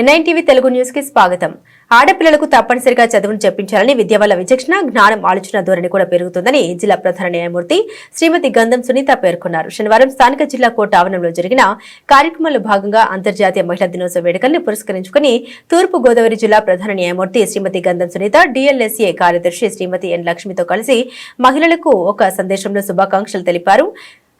NITV Telugu న్యూస్కి స్వాగతం. ఆడపిల్లలకు తప్పనిసరిగా చదువును చెప్పించాలని విద్య వల్ల విచక్షణ జ్ఞానం ఆలోచన ధోరణి కూడా పెరుగుతుందని జిల్లా ప్రధాన న్యాయమూర్తి శ్రీమతి గంధం సునీత పేర్కొన్నారు. శనివారం స్థానిక జిల్లా కోర్టు ఆవరణంలో జరిగిన కార్యక్రమంలో భాగంగా అంతర్జాతీయ మహిళా దినోత్సవ వేడుకల్ని పురస్కరించుకుని తూర్పు గోదావరి జిల్లా ప్రధాన న్యాయమూర్తి శ్రీమతి గంధం సునీత డిఎల్ఎస్ఏ కార్యదర్శి శ్రీమతి ఎన్ లక్ష్మితో కలిసి మహిళలకు ఒక సందేశంలో శుభాకాంక్షలు తెలిపారు.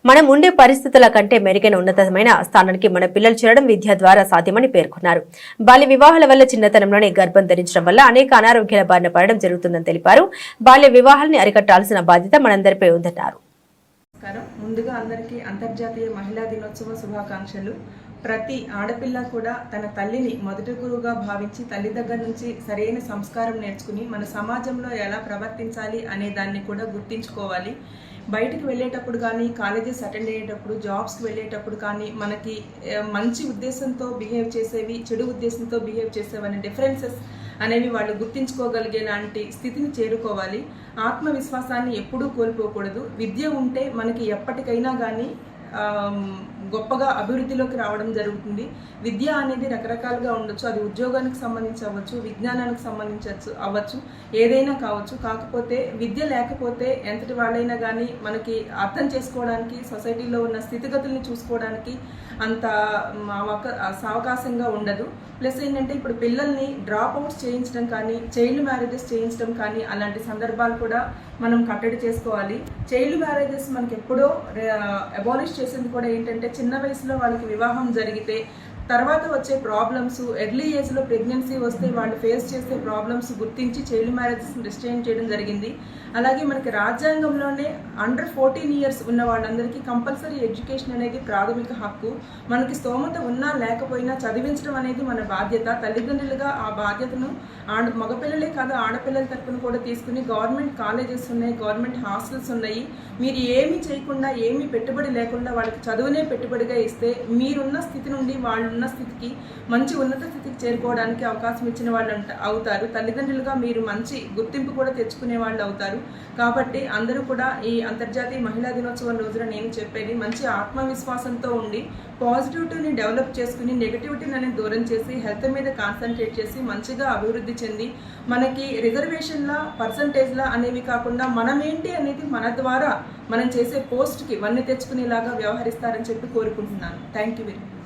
మనం ఉండే పరిస్థితుల కంటే మెరుగైన ఉన్నతమైన స్థానానికి మన పిల్లలు చేరడం విద్య ద్వారా సాధ్యమని పేర్కొన్నారు. బాల్య వివాహాల వల్ల చిన్నతనంలోనే గర్భం ధరించడం వల్ల అనేక అనారోగ్యాల బారిన పడడం జరుగుతుందని తెలిపారు. బాల్య వివాహాలని అరికట్టాల్సిన బాధ్యత మనందరిపై ఉందన్నారు. ముందుగా అందరికీ అంతర్జాతీయ మహిళా దినోత్సవ శుభాకాంక్షలు. ప్రతి ఆడపిల్ల కూడా తన తల్లిని మొదటి గురువుగా భావించి తల్లి దగ్గర నుంచి సరైన సంస్కారం నేర్చుకుని మన సమాజంలో ఎలా ప్రవర్తించాలి అనే దాన్ని కూడా గుర్తించుకోవాలి. బయటికి వెళ్ళేటప్పుడు కానీ కాలేజెస్ అటెండ్ అయ్యేటప్పుడు జాబ్స్కి వెళ్ళేటప్పుడు కానీ మనకి మంచి ఉద్దేశంతో బిహేవ్ చేసేవి చెడు ఉద్దేశంతో బిహేవ్ చేసేవి అనే డిఫరెన్సెస్ అనేవి వాళ్ళు గుర్తించుకోగలిగే లాంటి స్థితిని చేరుకోవాలి. ఆత్మవిశ్వాసాన్ని ఎప్పుడూ కోల్పోకూడదు. విద్య ఉంటే మనకి ఎప్పటికైనా కానీ గొప్పగా అభివృద్ధిలోకి రావడం జరుగుతుంది. విద్య అనేది రకరకాలుగా ఉండొచ్చు. అది ఉద్యోగానికి సంబంధించి అవ్వచ్చు విజ్ఞానానికి సంబంధించవచ్చు అవ్వచ్చు ఏదైనా కావచ్చు. కాకపోతే విద్య లేకపోతే ఎంతటి వాళ్ళైనా కానీ మనకి అర్థం చేసుకోవడానికి సొసైటీలో ఉన్న స్థితిగతుల్ని చూసుకోవడానికి అంత సావకాశంగా ఉండదు. ప్లస్ ఏంటంటే ఇప్పుడు పిల్లల్ని డ్రాప్ అవుట్స్ చేయించడం కానీ చైల్డ్ మ్యారేజెస్ చేయించడం కానీ అలాంటి సందర్భాలు కూడా మనం కట్టడి చేసుకోవాలి. చైల్డ్ మ్యారేజెస్ మనకి ఎప్పుడో అబాలిష్ చేసింది కూడా ఏంటంటే చిన్న వయసులో వాళ్ళకి వివాహం జరిగితే తర్వాత వచ్చే ప్రాబ్లమ్స్ ఎర్లీ ఏజ్లో ప్రెగ్నెన్సీ వస్తే వాళ్ళు ఫేస్ చేసే ప్రాబ్లమ్స్ గుర్తించి చైల్డ్ మ్యారేజెస్ రిస్ట్రైన్ చేయడం జరిగింది. అలాగే మనకి రాజ్యాంగంలోనే అండర్ ఫోర్టీన్ ఇయర్స్ ఉన్న వాళ్ళందరికీ కంపల్సరీ ఎడ్యుకేషన్ అనేది ప్రాథమిక హక్కు. మనకి స్తోమత ఉన్నా లేకపోయినా చదివించడం అనేది మన బాధ్యత. తల్లిదండ్రులుగా ఆ బాధ్యతను ఆడ మగపిల్లలే కాదు ఆడపిల్లల తరపున కూడా తీసుకుని గవర్నమెంట్ కాలేజెస్ ఉన్నాయి గవర్నమెంట్ హాస్టల్స్ ఉన్నాయి. మీరు ఏమి చేయకుండా ఏమీ పెట్టుబడి లేకుండా వాళ్ళకి చదువునే పెట్టుబడిగా ఇస్తే మీరున్న స్థితి నుండి వాళ్ళు ఉన్న స్థితికి మంచి ఉన్నత స్థితికి చేరుకోవడానికి అవకాశం ఇచ్చిన వాళ్ళు అవుతారు. తల్లిదండ్రులుగా మీరు మంచి గుర్తింపు కూడా తెచ్చుకునే వాళ్ళు అవుతారు. కాబట్టి అందరూ కూడా ఈ అంతర్జాతీయ మహిళా దినోత్సవం రోజున నేను చెప్పేది మంచి ఆత్మవిశ్వాసంతో ఉండి పాజిటివిటీని డెవలప్ చేసుకుని నెగటివిటీని అనేది దూరం చేసి హెల్త్ మీద కాన్సన్ట్రేట్ చేసి మంచిగా అభివృద్ధి చెంది మనకి రిజర్వేషన్ల పర్సంటేజ్ల అనేవి కాకుండా మనమేంటి అనేది మన ద్వారా మనం చేసే పోస్ట్కి వన్నీ తెచ్చుకునేలాగా వ్యవహరిస్తారని చెప్పి కోరుకుంటున్నాను. Thank you very much